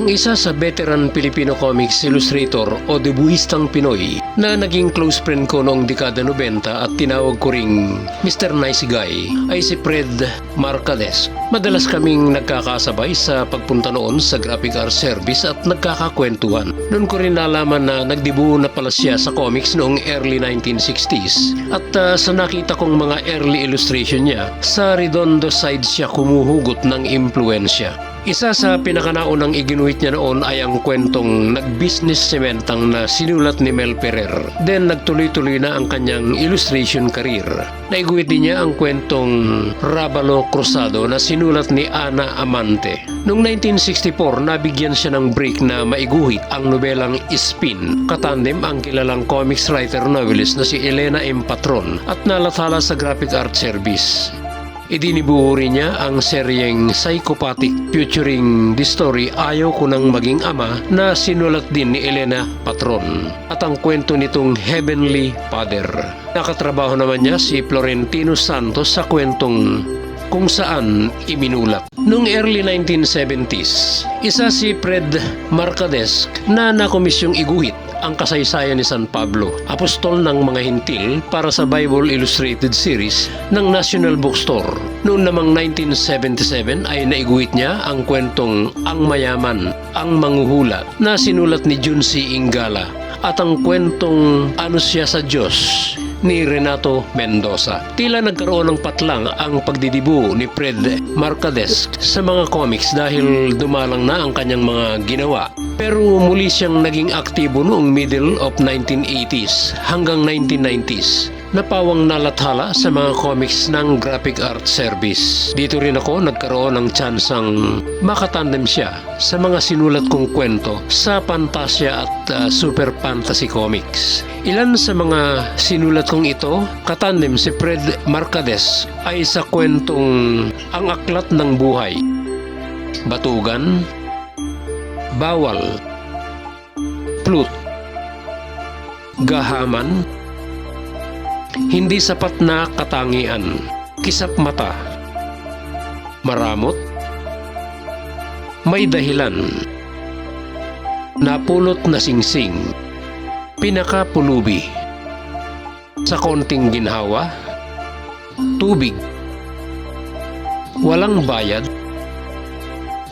ang isa sa veteran Filipino comics illustrator o debuhistang Pinoy na naging close friend ko noong dekada 90 at tinawag ko ring Mr. Nice Guy ay si Fred Marcades. Madalas kaming nagkakasabay sa pagpunta noon sa graphic art service at nagkakakwentuhan. Noon ko rin nalaman na nagdibuo na pala siya sa comics noong early 1960s at ah, sa nakita kong mga early illustration niya, sa redondo side siya kumuhugot ng impluensya. Isa sa pinakanaunang iginuhit niya noon ay ang kwentong nag-business sementang na sinulat ni Mel Ferrer. Then nagtuloy-tuloy na ang kanyang illustration career. Naiguhit din niya ang kwentong Rabalo Cruzado na sinulat ni Ana Amante. Noong 1964, nabigyan siya ng break na maiguhit ang nobelang Spin. Katandem ang kilalang comics writer novelist na si Elena M. Patron at nalathala sa graphic art service. Idinibuho rin niya ang seryeng Psychopathic featuring the story Ayaw ko nang maging ama na sinulat din ni Elena Patron at ang kwento nitong Heavenly Father. Nakatrabaho naman niya si Florentino Santos sa kwentong kung saan iminulat. Noong early 1970s, isa si Fred Marcades na nakomisyong iguhit ang kasaysayan ni San Pablo, apostol ng mga hintil para sa Bible Illustrated Series ng National Bookstore. Noong namang 1977 ay naiguhit niya ang kwentong Ang Mayaman, Ang Manguhula na sinulat ni Jun C. Ingala at ang kwentong Ano Siya sa Diyos ni Renato Mendoza. Tila nagkaroon ng patlang ang pagdidibu ni Fred Marcades sa mga comics dahil dumalang na ang kanyang mga ginawa. Pero muli siyang naging aktibo noong middle of 1980s hanggang 1990s na pawang nalathala sa mga comics ng graphic art service. Dito rin ako nagkaroon ng tsansang makatandem siya sa mga sinulat kong kwento sa Fantasia at uh, Super Fantasy Comics. Ilan sa mga sinulat kong ito, katandem si Fred Marcades ay sa kwentong Ang Aklat ng Buhay, Batugan, Bawal, Plut, Gahaman, hindi sapat na katangian, kisap mata, maramot, may dahilan, napulot na singsing, pinakapulubi, sa konting ginhawa, tubig, walang bayad,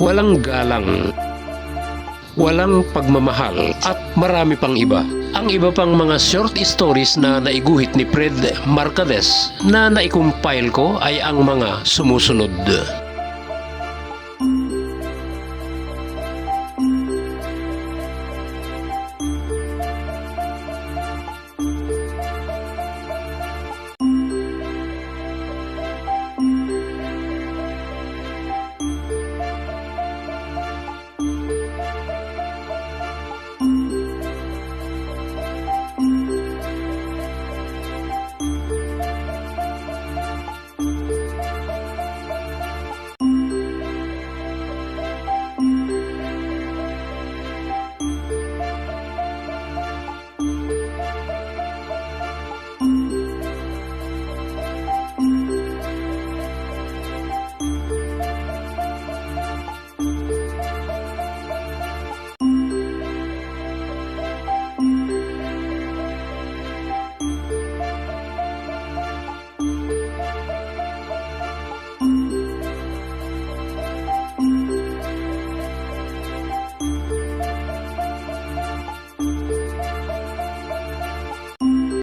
walang galang, walang pagmamahal at marami pang iba. Ang iba pang mga short stories na naiguhit ni Fred Marcades na naikumpile ko ay ang mga sumusunod.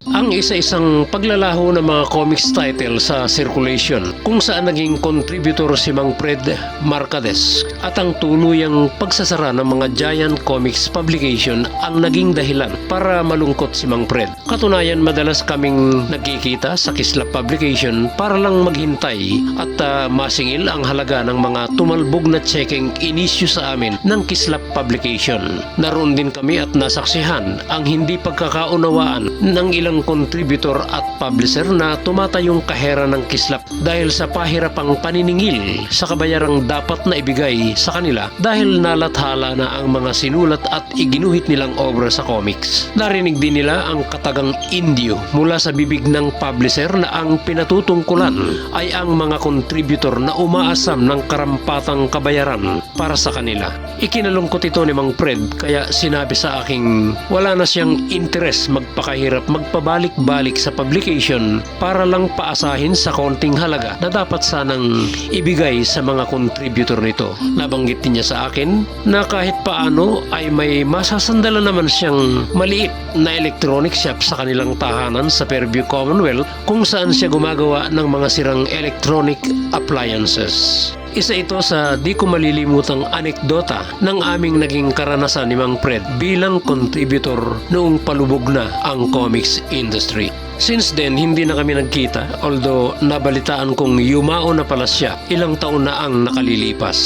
Ang isa-isang paglalaho ng mga comics title sa circulation kung saan naging contributor si Mang Fred Marcades at ang tuluyang pagsasara ng mga giant comics publication ang naging dahilan para malungkot si Mang Fred. Katunayan madalas kaming nagkikita sa Kislap Publication para lang maghintay at ah, masingil ang halaga ng mga tumalbog na checking inisyu sa amin ng Kislap Publication. Naroon din kami at nasaksihan ang hindi pagkakaunawaan ng ilang contributor at publisher na tumatayong kahera ng kislap dahil sa pahirapang paniningil sa kabayarang dapat na ibigay sa kanila dahil nalathala na ang mga sinulat at iginuhit nilang obra sa comics. Narinig din nila ang katagang indio mula sa bibig ng publisher na ang pinatutungkulan ay ang mga contributor na umaasam ng karampatang kabayaran para sa kanila. Ikinalungkot ito ni Mang Fred kaya sinabi sa aking wala na siyang interes magpakahirap magpabalik-balik sa publication para lang paasahin sa konting halaga na dapat sanang ibigay sa mga contributor nito. Nabanggit niya sa akin na kahit paano ay may masasandalan naman siyang maliit na electronic shop sa kanilang tahanan sa Fairview Commonwealth kung saan siya gumagawa ng mga sirang electronic appliances. Isa ito sa di ko malilimutang anekdota ng aming naging karanasan ni Mang Fred bilang contributor noong palubog na ang comics industry. Since then, hindi na kami nagkita although nabalitaan kong yumao na pala siya ilang taon na ang nakalilipas.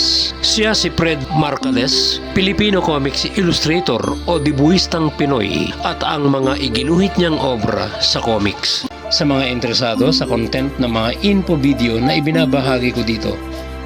Siya si Fred Marcades, Filipino comics illustrator o dibuhistang Pinoy at ang mga iginuhit niyang obra sa comics. Sa mga interesado sa content ng mga info video na ibinabahagi ko dito,